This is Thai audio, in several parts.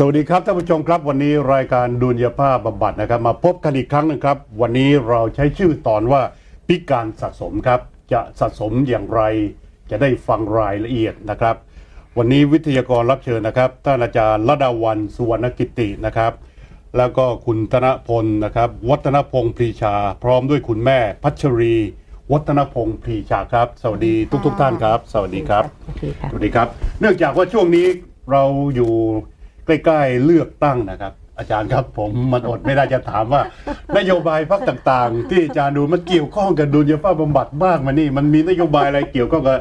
สวัสดีครับท่านผู้ชมครับ วันนี้รายการดุลยภาพบำบัดนะครับ มาพบกันอีกครั้งหนึงครับ วันนี้เราใช้ชื่อตอนว่าพิการสะสมครับ จะสะสมอย่างไร จะได้ฟังรายละเอียดนะครับ วันนี้วิทยากรรับเชิญนะครับท่านอาจารย์ระดาวันสุวรรณกิตินะครับ แล้วก็คุณธนพลนะครับ วัฒนพงศ์ปรีชา พร้อมด้วยคุณแม่ พัชรี วัฒนพงศ์ปรีชาครับ สวัสดีทุกทุกๆท่านครับ สวัสดีครับโอเคค่ะสวัสดีครับ เนื่องจากว่าช่วงนี้เราอยู่ ใกล้ๆเลือกตั้งนะครับ อาจารย์ครับผมมันอดไม่ได้จะถามว่า นโยบายพรรคต่างๆ ที่อาจารย์ดูมันเกี่ยวข้องกับดุลยภาพบำบัดบ้างไหมนี่มันมีนโยบายอะไรเกี่ยวข้องกับ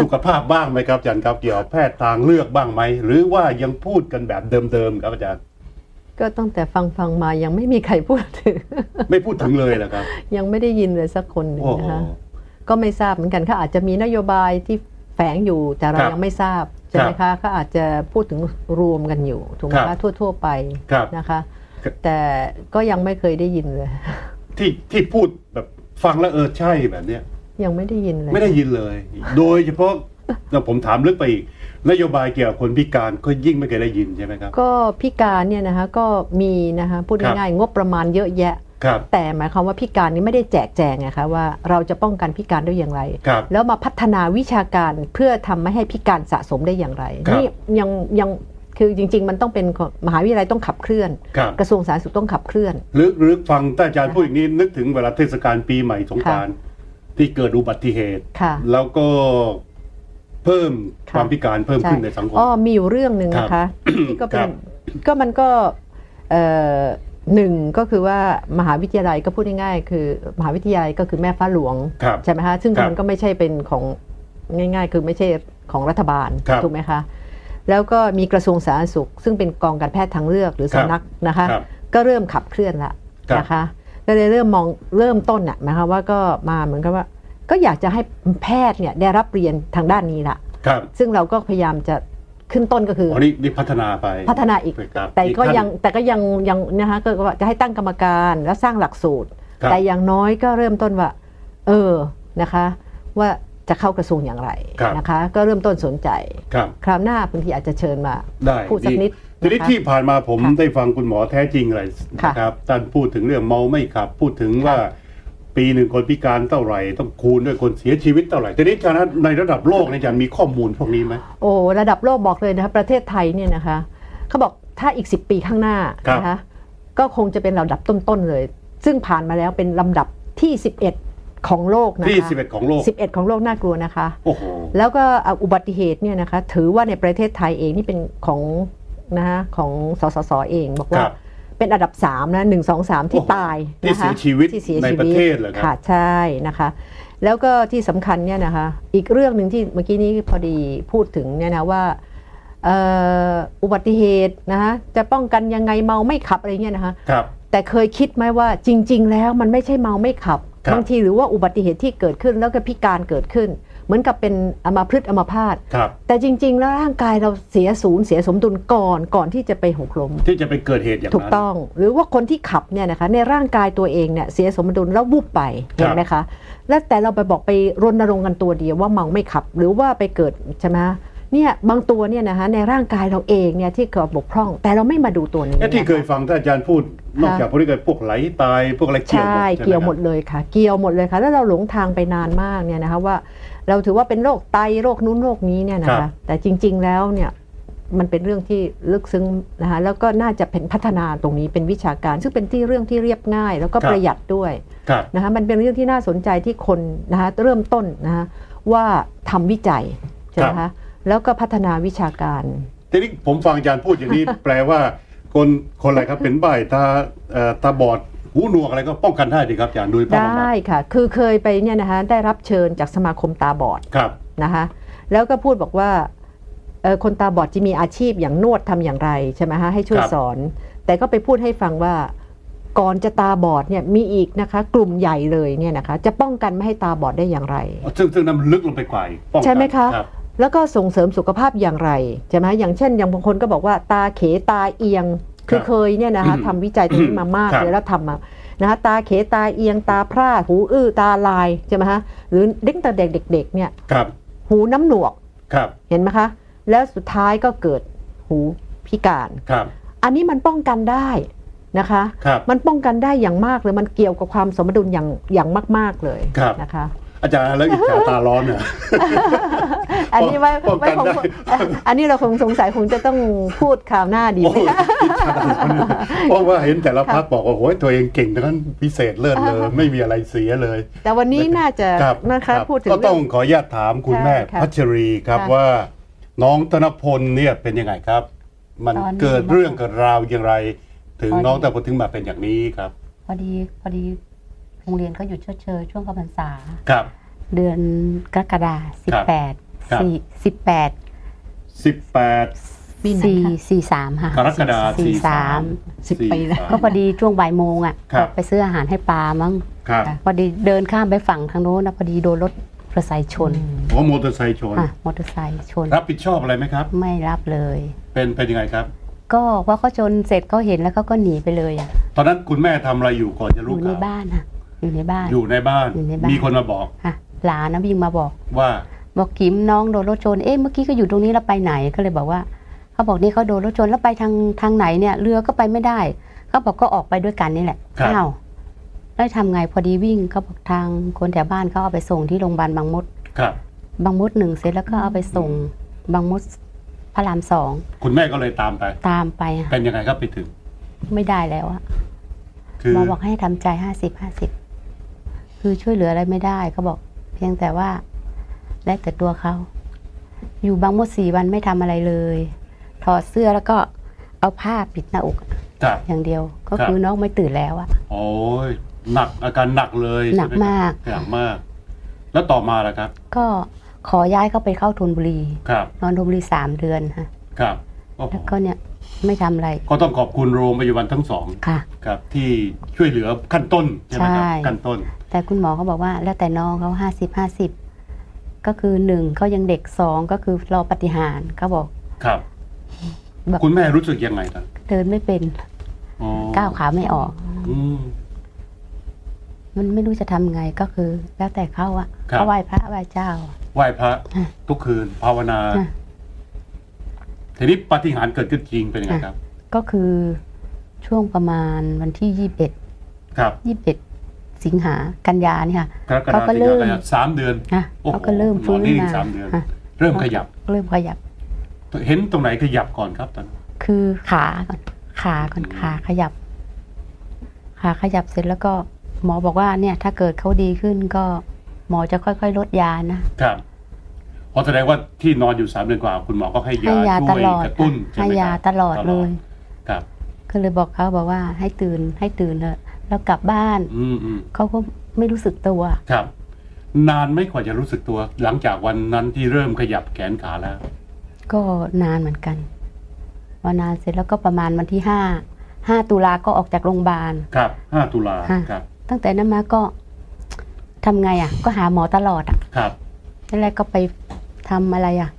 สุขภาพบ้างไหมครับอาจารย์ครับเกี่ยวกับแพทย์ทางเลือกบ้างไหมหรือว่ายังพูดกันแบบเดิมๆครับอาจารย์ก็ตั้งแต่ฟังฟังมายังไม่มีใครพูดถึง ไม่พูดถึงเลยเหรอครับ ยังไม่ได้ยินเลยสักคนหนึ่งโอ้โหนะคะก็ไม่ทราบเหมือนกันเขาอาจจะมีนโยบายที่แฝงอยู่แต่เราครับยังไม่ทราบ ใช่ไหมคะเขาอาจจะพูดถึงรวมกันอยู่ถูกไหมครัคะบทั่ว ๆ ไปครับนะคะครับแต่ก็ยังไม่เคยได้ยินเลย ที่ที่พูดแบบฟังแล้วเออใช่แบบเนี้ยยังไม่ได้ยินเลย ไม่ได้ยินเลย โดยเฉพาะแล้วผมถามลึกไปอีกนโยบายเกี่ยวกับคนพิการก็ยิ่งไม่เคยได้ยินใช่ไหมครับ ก็พิการเนี่ยนะคะก็มีนะคะพูดครับง่ายๆงบประมาณเยอะแยะครับ แต่หมายความว่าพิการนี้ไม่ได้แจกแจงนะคะว่าเราจะป้องกันพิการได้อย่างไรครับแล้วมาพัฒนาวิชาการเพื่อทำไม่ให้พิการสะสมได้อย่างไรครับนี่ยังยังคือจริง ๆ มันต้องเป็นของมหาวิทยาลัยต้องขับเคลื่อนครับกระทรวงสาธารณสุขต้องขับเคลื่อนหรือหรือฟังท่านอาจารย์พูดอย่างนี้นึกถึงเวลาเทศกาลปีใหม่สงกรานต์ที่เกิดอุบัติเหตุค่ะแล้วก็เพิ่มค่ะความพิการเพิ่มขึ้นในสังคมอ๋อมีอยู่เรื่องหนึ่งนะครัคะบที่ก็เป็ครันบก็มันก็เอ่อ หนึ่งก็คือว่ามหาวิทยาลัยก็พูดง่ายๆคือ มหาวิทยาลัยก็คือแม่ฟ้าหลวงครับใช่ไหมคะซึ่งครับมันก็ไม่ใช่เป็นของง่าย ๆ คือไม่ใช่ของรัฐบาลครับถูกไหมคะแล้วก็มีกระทรวงสาธารณสุข ซึ่งเป็นกองการแพทย์ทางเลือกหรือครับสำนักนะคะครับก็เริ่มขับเคลื่อนละครับนะคะก็เลยเริ่มมองเริ่มต้นน่ะนะคะว่าก็มาเหมือนกับว่า ก็อยากจะให้แพทย์เนี่ยได้รับเรียนทางด้านนี้ละครับซึ่งเราก็พยายามจะ ขึ้นต้นก็คืออ๋อนี่นี่พัฒนาไปพัฒนาอีก ครับแต่ก็ขั้น ยังแต่ก็ยังยังนะคะก็ว่าจะให้ตั้งกรรมการแล้วสร้างหลักสูตร ครับ แต่อย่างน้อยก็เริ่มต้นว่า เออนะคะ ว่าจะเข้ากระทรวงอย่างไรครับ นะคะ ก็เริ่มต้นสนใจ ครับ คราวหน้าบางทีอาจจะเชิญมา ได้พูดสักนิดทีนี้นะคะที่ผ่านมาผมค่ะได้ฟังคุณหมอแท้จริงอะไรค่ะนะครับท่านพูดถึงเรื่องเมาไม่ขับ พูดถึงว่า ปีหนึ่งคนพิการเท่าไหร่ ต้องคูณด้วยคนเสียชีวิตเท่าไหร่ทีนี้อาจารย์ในระดับโลกเนี่ยอาจารย์มีข้อมูลพวกนี้ไหมโอ้ระดับโลกบอกเลยนะคะประเทศไทยเนี่ยนะคะเขาบอกถ้าอีก 10 ปีข้างหน้าครับนะคะก็คงจะเป็นลำดับต้นๆเลย ซึ่งผ่านมาแล้วเป็นลำดับที่ 11 ของโลกนะคะที่ 11 ของโลก 11 ของโลกน่ากลัวนะคะโอ้โหแล้วก็อะอุบัติเหตุเนี่ยนะคะถือว่าในประเทศไทยเองนี่เป็นของนะคะของสสสเองบอกคว่ารับ เป็นอันดับ3นะหนึ่งสองสามที่โอ้โหตายที่นะคะเสียชีวิตที่เสียในชีประวิตเทศเหรอครับ ค่ะใช่นะคะ แล้วก็ที่สำคัญเนี่ยนะคะ อีกเรื่องหนึ่งที่เมื่อกี้นี้พอดีพูดถึงเนี่ยนะว่าเอ่ออุบัติเหตุนะคะจะป้องกันยังไงเมาไม่ขับอะไรเงี้ยนะคะ ครับ แต่เคยคิดไหมว่าจริง ๆ แล้วมันไม่ใช่เมาไม่ขับครับ บางทีหรือว่าอุบัติเหตุที่เกิดขึ้นแล้วก็พิการเกิดขึ้น เหมือนกับเป็นอัมาพฤกษ์อัมาพาตครับแต่จริง ๆ แล้วร่างกายเราเสียศูนย์เสียสมดุลก่อนก่อนที่จะไปหกล้มที่จะไปเกิดเหตุอย่างถูกนั้นต้อง หรือว่าคนที่ขับเนี่ยนะคะในร่างกายตัวเองเนี่ยเสียสมดุลแล้ววุบไปเห็นไหมคะแล้วแต่เราไปบอกไปรณรงค์กันตัวเดียวว่าเมาไม่ขับ หรือว่าไปเกิดใช่ไหมเนี่ยบางตัวเนี่ยนะคะในร่างกายเราเองเนี่ยที่เกิดบกพร่อง แต่เราไม่มาดูตัวนี้และที่นะคะเคยฟังท่านอาจารย์พูดนอกจากพวกนี้ก็พวกไหลตายพวกอะไรเกี่ยวหมดใช่ใช่ไหมเกี่ยวหมดครับเลยค่ะ เกี่ยวหมดเลยค่ะแล้วเราหลงทางไปนานมากเนี่ยนะคะว่า เราถือว่าเป็นโรคไตโรคนู้นโรคนี้เนี่ยนะครัคะบแต่จริง ๆ แล้วเนี่ยมันเป็นเรื่องที่ลึกซึ้งนะคะแล้วก็น่าจะเป็นพัฒนาตรงนี้เป็นวิชาการ ซึ่งเป็นที่เรื่องที่เรียบง่าย แล้วก็ประหยัดด้วยครับนะคะมันเป็นเรื่องที่น่าสนใจที่คนนะคะเริ่มต้นนะคะว่าทำวิจัยใช่ไหมคะแล้วก็พัฒนาวิชาการทีนี้ผมฟังอาจารย์พูดอย่างนี้ แปลว่าคนคนอะไรครับเป็นใบตาเอ่อตาบอด หูหนวกอะไรก็ป้องกันได้ดีครับอาจารย์โดยป้องไดกัน้ค่ะ คือเคยไปเนี่ยนะคะได้รับเชิญจากสมาคมตาบอดครับนะคะแล้วก็พูดบอกว่าเอ่อคนตาบอดจะมีอาชีพอย่างนวดทำอย่างไรใช่ไหมคะให้ช่วยครับสอน แต่ก็ไปพูดให้ฟังว่าก่อนจะตาบอดเนี่ยมีอีกนะคะกลุ่มใหญ่เลยเนี่ยนะคะจะป้องกันไม่ให้ตาบอดได้อย่างไร ซึ่งซึ่งนั้นมันลึกลงไปกว่าอีกป้องกันใช่ไหมคะรับแล้วก็ส่งเสริมสุขภาพอย่างไรใช่ไหมอย่างเช่น อย่างบางคนก็บอกว่าตาเขตาเอียง คือครับเคยเนี่ยนะคะอืมทำวิจัยตรงนี้มามากครับเลยแล้วทำมานะคะตาเขตาเอียงตาพร่าหูอื้อตาลายใช่ไหมคะหรือเด็กแต่เด็กๆเนี่ยครับหูน้ำหนวกครับเห็นไหมคะ แล้วสุดท้ายก็เกิดหูพิการครับ อันนี้มันป้องกันได้นะคะครับมันป้องกันได้อย่างมากเลยมันเกี่ยวกับความสมดุลอย่างอย่างมาก ๆเลยครับนะคะ อาจารย์แล้วอิจฉาตาร้อนเนี่ย อันนี้ไม่ป้องไม่กันคงได้ อันนี้เราคงสงสัยคงจะต้องพูดคราวหน้าดีโอ้ไหม ยอิจฉาตาร้อนเนี่ยเพราะว่าเห็นแต่ละพักบอกว่าโอ้ยตัวเองเก่งทั้งนั้นพิเศษเลิศเลยไม่มีอะไรเสียเลย แต่วันนี้น่าจะครับนะคะรับพูดถึงก็ต้องเรื่ขออนุญาตถามคุณแม่ค่ะพัชรีครับค่ะ ว่า น้องธนพลเนี่ยเป็นยังไงครับ มันตอนนี้เกิดเรื่องเกิดราวอย่างไร ถึงตอนนี้ น้องธนพลถึงมาเป็นอย่างนี้ครับ พอดีพอดี โรงเรียนเขาหยุดชดเชยช่วงเข้าพรรษา ครับ เดือนกรกฎาสิบแปดครับ สี่สิบแปด18ปีไหนสี่คะ สี่สามค่ะกรกฎาคมสี่สาม สิบปีแล้ว ก็พอดีช่วงบ่ายโมงอะครับ ก็ไปซื้ออาหารให้ปลามั้งครับพอดีเดินข้ามไปฝั่งทางโน้นนะพอดีโดนรถมอเตอร์ไซค์ชนโอ้มอเตอร์ไซค์ชน อะมอเตอร์ไซค์ชนรับผิดชอบอะไรไหมครับ ไม่รับเลย เป็นเป็นยังไงครับ ก็พอเขาชนเสร็จเขาเห็นแล้วเขาก็หนีไปเลยอะตอนนั้นคุณแม่ทำอะไรอยู่ก่อนจะอรู้ยู่ในข่าวบ้านค่ะ อยู่ในบ้าน อยู่ในบ้าน อยู่ในบ้าน มีคนมาบอกค่ะหลานนะวิ่งมาบอก ว่าบอกกิมน้องโดนรถชน เอ๊ะเมื่อกี้ก็อยู่ตรงนี้แล้วไปไหนก็เลยบอกว่า เขาบอกนี่เขาโดนรถชนแล้วไปทางทางไหนเนี่ย เรือก็ไปไม่ได้ เขาบอกก็ออกไปด้วยกันนี่แหละครับอ้าวแล้วทำไงพอดีวิ่งเขาบอกทางคนแถวบ้านเขาเอาไปส่งที่โรงพยาบาลบางมดครับบางมดหนึ่งเสร็จแล้วก็เอาไปส่งบางมดพระรามสองคุณแม่ก็เลยตามไป ตามไปอะเป็นยังไงครับไปถึง ไม่ได้แล้วอะคือหมอบอกให้ทำใจห้าสิบห้าสิบ คือช่วยเหลืออะไรไม่ได้เขาบอก เพียงแต่ว่าแล้วแต่ตัวเขา อยู่บางมดสี่วันไม่ทำอะไรเลย ถอดเสื้อแล้วก็เอาผ้าปิดหน้าอกครับอย่างเดียวก็ครับคือน้องไม่ตื่นแล้วอะโอ้ยหนักอาการหนักเลยหนักใช่ไครับมากหนักมาก แล้วต่อมาล่ะครับ ก็ขอย้ายเขาไปเข้าธนบุรีครับ นอนธนบุรีสามเดือนฮะครับโอ้โหแล้วก็เนี่ยไม่ทำอะไร ก็ต้องขอบคุณโรงพยาบาลทั้งสองค่ะครับที่ช่วยเหลือขั้นต้นใช่ไหมครับใช่ขั้นต้น แต่คุณหมอเขาบอกว่าแล้วแต่น้องเขาห้าสิบห้าสิบก็คือหนึ่งเขายังเด็กสองก็คือรอปฏิหารย์เขาบอกครับ แบบคุณแม่รู้สึกยังไงตอนเดินไม่เป็นอ๋อก้าวขาไม่ออก อืม มันไม่รู้จะทำไงก็คือ แล้วแต่เขาอะครับ เขาไหว้พระไหว้เจ้า ไหว้พระอะ ทุกคืน ภาวนา อะ ทีนี้ปาฏิหาริย์เกิดขึ้นจริงเป็นยังไงครับ ก็คือช่วงประมาณวันที่ยี่สิบเอ็ดครับ ยี่สิบเอ็ด สิงหากันยาเนี่ยค่ะกรกฎาเขาก็คมเริ่มสามเดือนนะโอ้โหเขาก็เริ่มฟื้นหมอนี่มาสามเดือนอะเริ่มขยับ เริ่มขยับ เห็นตรงไหนขยับก่อนครับตอนนั้นคือขาก่อนขาก่อนขาขยับขาขยับเสร็จแล้วก็หมอบอกว่าเนี่ย ถ้าเกิดเขาดีขึ้นก็หมอจะค่อยๆลดยานะครับพอแสดงว่าที่นอนอยู่สามเดือนกว่า คุณหมอก็ให้ให้ยายาช่ตวยลอดกระตุ้นค่ะใช่ให้ไหมยาครับตลอดเลย ครับ ก็เลยบอกเขาบอกว่าให้ตื่นให้ตื่นเถอะ แล้วกลับบ้าน อืมอืมเขาก็ไม่รู้สึกตัว ครับ นานไม่กว่าจะรู้สึกตัว หลังจากวันนั้นที่เริ่มขยับแขนขาแล้ว ก็นานเหมือนกันวันนานเสร็จแล้วก็ประมาณวันที่ห้าห้าตุลาก็ออกจากโรงพยาบาล ครับห้าตุลาค่ะ ครับ ตั้งแต่นั้นมาก็ทำไงอะ ก็หาหมอตลอดอะครับแรกๆก็ไปทำอะไรอะ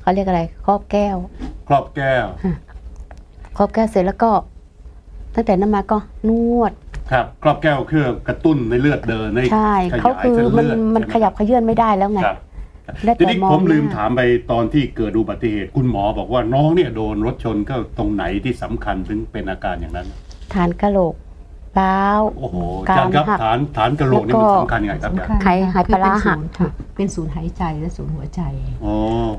เขาเรียกอะไรครอบแก้ว ครอบแก้ว ครอบแก้วเสร็จแล้วก็ ตั้งแต่นั้นมาก็นวด ครับครอบแก้วเพื่อกระตุ้นในเลือดเดินในใช่ขยายเขาคือเส้นมันเลือดมันใช่ไหขยับขยื่นไม่ได้แล้วไงครับแล้วทีแต่นี้มองผมลืมหน้ถามไปตอนที่เกิดอุบัติเหตุคุณหมอบอกว่าน้องเนี่ยโดนรถชนก็ตรงไหนที่สำคัญถึงเป็นอาการอย่างนั้น ฐานกะโหลกร้าวโอ้โหกอาราจารย์ครับหักฐานฐานกระโหลกนี่แล้วมันก็สำคัญยังไงครับอาจารย์สำคัญไขไขปลาร้าหักคือเป็นศูนย์หายใจและศูนย์หัวใจอ๋อ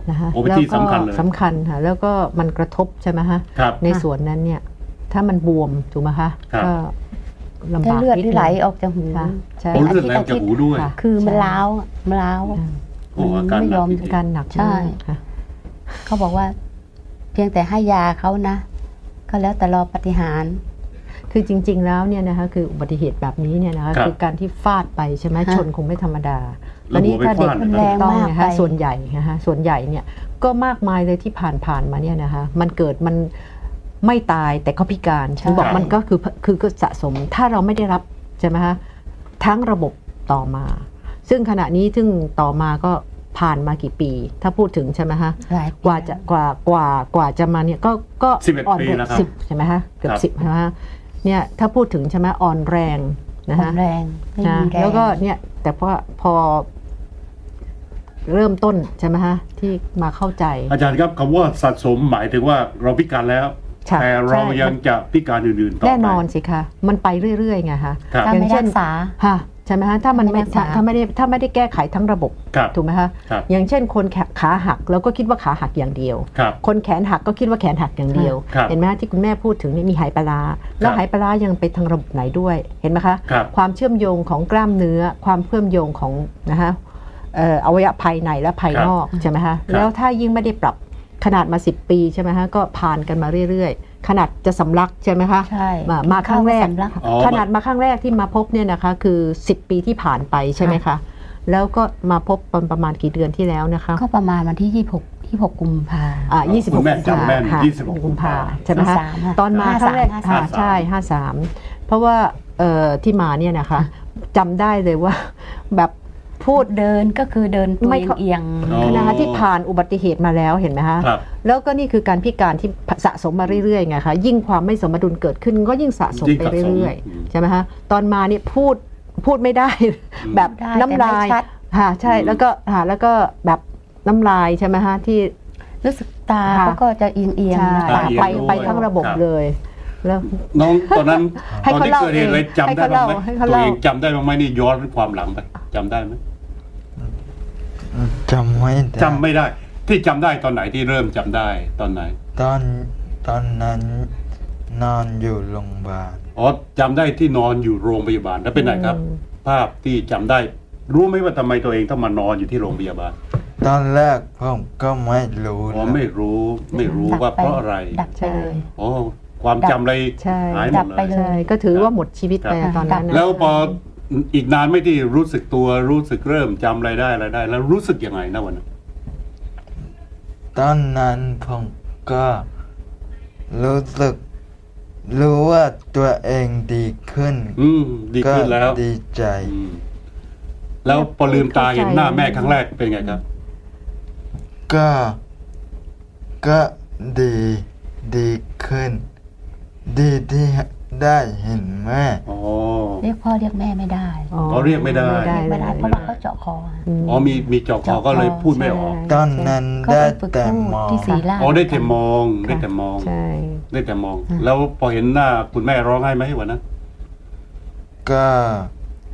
นะคะโอ้เป็นที่สำคัญเลยสำคัญค่ะแล้วก็มันกระทบใช่ไหมฮะครับในส่วนนั้นเนี่ยถ้ามันบวมถูกไหมคะครับก็ ลำถ้าบากเลือดนิดที่นึงไหลออกจากหูค่ะใช่โอ้เลือดไหลออกจากหูด้วยค่ะคือมันร้าวอะมันร้าวอ่าโอ้อาการไม่หนัยกอมจริงๆ การหนักใช่ มากค่ะ เขาบอกว่า เพียงแต่ให้ยาเขานะ ก็แล้วแต่รอปฏิหารย์คือจริง ๆ แล้วเนี่ยนะคะคืออุบัติเหตุแบบนี้เนี่ยนะคะครับคือการที่ฟาดไปใช่ไหมฮะชนคงไม่ธรรมดาแล้วนี้ถ้าเด็กหัวไปฟาดมันแรงต้องมากนะคะไปส่วนใหญ่นะคะส่วนใหญ่เนี่ยก็มากมายเลยที่ผ่านผ่านๆมาเนี่ยนะคะมันเกิดมัน ไม่ตายแต่ก็พิการฉันบอกมันก็คือคือก็สะสมถ้าเราไม่ได้รับใช่ไหมคะทั้งระบบต่อมา ซึ่งขณะนี้ซึ่งต่อมาก็ผ่านมากี่ปี ถ้าพูดถึงใช่ไหมคะหลายปีกว่าจะกว่ากว่ากว่าจะมาเนี่ยก็ก็11อ่อนปีแรงแล้วครับสิบใช่ไหมคะเกือบครับสิบใช่ไหมคะเนี่ยถ้าพูดถึงใช่ไหมอ่อนแรงนะอ่อคะนแรงไม่นะมีแรงแล้วก็เนี่ยแต่พอพอเริ่มต้นใช่ไหมฮะที่มาเข้าใจ อาจารย์ครับคำว่าสะสมหมายถึงว่าเราพิการแล้ว ค่ะ แต่เราใช่ยังจะพิการอื่นๆต่อไป แน่นอนสิคะมันไปเรื่อยๆไงฮะครับ ถ้าอย่างไม่เช่รันกษา ฮะใช่ไหมฮะถ้ามันไม่ไม่รักษาถ้าไม่ได้ถ้าไม่ได้แก้ไขทั้งระบบครับ ถูกไหมฮะครับ อย่างเช่นคนแขขาหักเราก็คิดว่าขาหักอย่างเดียว ครับ คนแขนหักก็คิดว่าแขนหักอย่างเดียว ครับเห็นไหมฮะที่คุณแม่พูดถึงนี่มีหายปลาร้าแล้ครับวหายปลาร้ายังไปทางระบบไหนด้วยเห็นไหมคะครับ ความเชื่อมโยงของกล้ามเนื้อ ความเชื่อมโยงของนะฮะเอ่ออวัยวะภายในและภายนอกใช่ไหมฮะแล้วถ้ายิ่งไม่ได้ปรับ ขนาดมา 10 ปีใช่ไหมฮะก็ผ่านกันมาเรื่อยๆ ขนาดจะสำลักใช่ไหมคะใช่มามาครั้งแรกเข้าสำลักอ๋อ ขนาดมาครั้งแรกที่มาพบเนี่ยนะคะคือ 10 ปีที่ผ่านไปใช่ไหมคะแล้วก็มาพบตอนประมาณกี่เดือนที่แล้วนะคะก็ประมาณวันที่ 26 26กุมภาอ่าคุ26ณแม่จำแม่นค่ะ26กุมภาใช่ไหมคะ53ค่ะตอนมาครั้งแรก53ค่ะใช่53เพราะว่าเอ่อที่มาเนี่ยนะคะจำได้เลยว่า แบบ พูดเดินก็คือเดินตัวไม่เข้า เอียงอ๋อ นะคะที่ผ่านอุบัติเหตุมาแล้วเห็นไหมคะครับ แล้วก็นี่คือการพิการที่สะสมมาเรื่อยๆไงคะยิ่งความไม่สมดุลเกิดขึ้นก็ยิ่งสะสมยิ่งไปสะสมเรื่อยอืม ๆใช่ไหมคะตอนมาเนี่ยพูดพูดไม่ได้อืมแบบได้น้ำลายแต่ไม่ชัด ค่ะใช่อืมแล้วก็ค่ะแล้วก็แบบน้ำลายใช่ไหมคะที่ รู้สึกตาค่ะ เขาก็จะเอียงเอียงใช่ตาเอียงไปด้วย ไปทั้งระบบครับ เลยแล้ว น้องตอนนั้นให้ตอนเขาที่เล่าเกิดเหตุอะไรเองจำได้บ้างไหมให้เขาตัวเล่า เองจำได้บ้างไหมนี่ย้อนความหลังไปจำได้ไหม จำไม่ได้จำไม่ได้ ที่จำได้ตอนไหนที่เริ่มจำได้ตอนไหนตอนตอนนั้นนอนอยู่โรงพยาบาลอ๋อจำได้ที่นอนอยู่โรงพยาบาลแล้วเป็นไหนครับอืมภาพที่จำได้ รู้ไหมว่าทำไมตัวเองต้องมานอนอยู่ที่โรงพยาบาลตอนแรกผมก็ไม่รู้อ๋อนะไม่รู้ไม่รู้ดับว่าไปเพราะอะไรดับไปเลย อ๋อความจำอะไรใช่ หายหมดัดบเลไปย เลย ใช่ก็ถือว่าหมดชีวิตไปครับ ตอนนั้นนะ แล้วพอ อีกนานไม่ที่รู้สึกตัวรู้สึกเริ่มจำอะไรได้อะไรได้ แล้วรู้สึกยังไงนะวันนั้นตอนนั้นผมก็รู้สึก รู้ว่าตัวเองดีขึ้นอืมดีก็ขึ้นแล้วดีใจ อืมแล้วพอลืมตาเห็นหน้าแม่ครั้งแรกเป็นไงครับ ก็ ก็ดีดีขึ้น ดีที่ได้เห็นแม่ อ๋อ เรียกพ่อเรียกแม่ไม่ได้อ๋อเรียกไม่ได้ เรียกไม่ได้ลยเพราะว่าเขาเจาะคอมอ๋อมีมีเจาะคอก็เลยพูดไม่ออกใช่ตอนนั้นก็ได้ไปฝึกแต่พูดมองที่ศรีราช อ๋อได้แต่มองค่ะได้แต่มอง ใช่ ได้แต่มอง ค่ะ แล้วพอเห็นหน้าคุณแม่ร้องไห้ไหมวันนั้นก็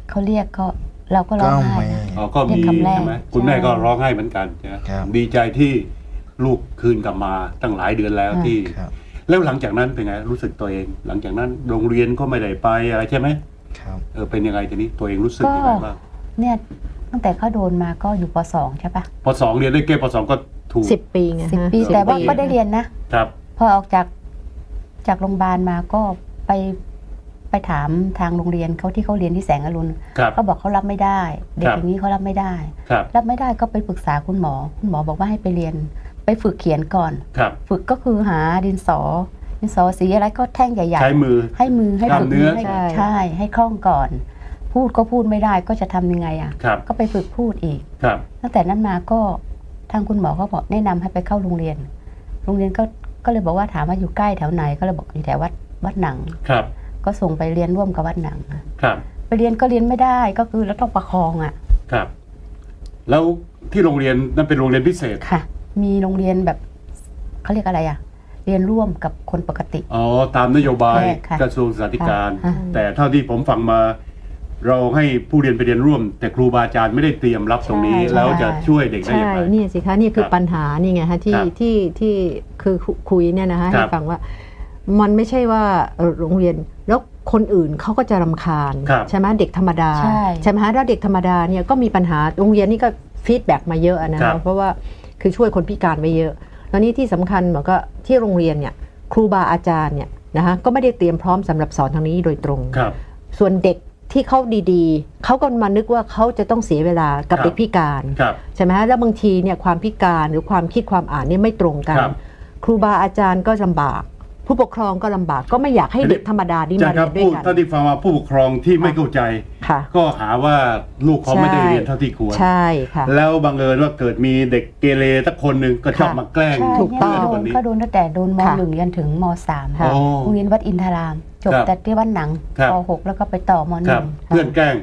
เขาเรียกก็เราก็ร้ก็องไห้มีนะ อ๋อก็มีเรียกคำแรกใช่ไหมคุณแม่ก็ร้องไห้เหมือนกันใช่ไหมครับ ดีใจที่ลูกคืนกลับมาตั้งหลายเดือนแล้วค่ะ ที่ ครับแล้วหลังจากนั้นเป็นไงรู้สึกตัวเอง หลังจากนั้นโรงเรียนก็ไม่ได้ไปอะไรใช่ไหม ครับเออเป็นยังไงทีนี้ตัวเองรู้สึกก็ยังไงบ้างเนี่ยตั้งแต่เขาโดนมาก็อยู่ปสองใช่ปะพอสองเรียนได้เกรดพอสองก็ถูก สิบปีไงสิบฮะปี10แต่ว่าก็ได้เรียนนะ ครับ พอออกจากจากโรงพยาบาลมาก็ไปไปถามทางโรงเรียนเขาที่เขาเรียนที่แสงอรุณครับ เขาบอกเขารับไม่ได้ เด็กครับ อย่างนี้เขารับไม่ได้ ครับ รับไม่ได้ก็ไปปรึกษาคุณหมอ คุณหมอบอกว่าให้ไปเรียน ไปฝึกเขียนก่อน ครับ ฝึกก็คือหาดินสอ ดินสอสีอะไรก็แท่งใหญ่ใช้มือๆให้มือให้กล้ามฝึกเนื้อ ให้ใช่ใช่ให้คล่องก่อน พูดก็พูดไม่ได้ก็จะทำยังไงอะ ครับก็ไปฝึกพูดอีก ครับ ตั้งแต่นั้นมาก็ทางคุณหมอก็บอกแนะนำให้ไปเข้าโรงเรียน โรงเรียนก็ก็เลยบอกว่าถามว่าอยู่ใกล้แถวไหนก็เลยบอกอยู่แถววัดวัดหนัง ครับก็ส่งไปเรียนร่วมกับวัดหนัง ครับไปเรียนก็เรียนไม่ได้ก็คือเราต้องประคองอะครับ แล้วที่โรงเรียนนั่นเป็นโรงเรียนพิเศษ ค่ะ มีโรงเรียนแบบเขาเรียกอะไรอะ เรียนร่วมกับคนปกติ อ๋อ ตามนโยบายใช่ค่ะกระทรวงศึกษาธิการ ค่ะ แต่เท่าที่ผมฟังมา เราให้ผู้เรียนไปเรียนร่วม แต่ครูบาอาจารย์ไม่ได้เตรียมรับตรงนี้ใช่ แล้วจะช่วยเด็กได้ใช่อย่างไร นี่สิคะนี่คือครับปัญหานี่ไงฮะที่ครับที่ที่คือคุยเนี่ยนะคะครัให้บฟังว่ามันไม่ใช่ว่าเอ่อโรงเรียนแล้วคนอื่นเขาก็จะรำคาญครับ ใช่ไหมเด็กธรรมดาใช่ ไหมฮะถ้าเด็กธรรมดาเนี่ยก็มีปัญหาโรงเรียนนี่ก็ฟีดแบ็กมาเยอะนะครัคะบเพราะว่าคือช่วยคนพิการไว้เยอะ แล้วนี่ที่สำคัญบอกว่าที่โรงเรียนเนี่ยครูบาอาจารย์เนี่ยนะคะก็ไม่ได้เตรียมพร้อมสำหรับสอนทางนี้โดยตรงครับ ส่วนเด็กที่เขาดีๆ เขาก็มานึกว่าเขาจะต้องเสียเวลากับครับเด็กพิการครับใช่ไหมฮะแล้วบางทีเนี่ยความพิการหรือความคิดความอ่านเนี่ยไม่ตรงกัน ครับครูบาอาจารย์ก็ลำบาก ผู้ปกครองก็ลำบากก็ไม่อยากให้เด็กธรรมดาดีอาจามาย์คเรีรัยบนด้วพูยดกันเท่าที่ฟังมาผู้ปกครองที่ไม่เข้าใจ ค่ะก็หาว่าลูกเขาไม่ได้ใช่เรียนเท่าที่ควร ใช่ค่ะ แล้วบังเอิญว่าเกิดมีเด็กเกเรสักคนหนึ่งก็ชอบค่ะมาแกล้งใช่ถูกต้องเนี่ยเพื่อนโดคนนนี้ ก็โดนตั้งแต่โดนมค่ะหนึ่งยันถึงมสามค่ะ โอ้โรงเรียนวัดอินทราม จบครับแต่ที่วัดหนังครับ ปหกแล้วก็ไปต่อมหครันึ่บง เพื่อนแกล้ง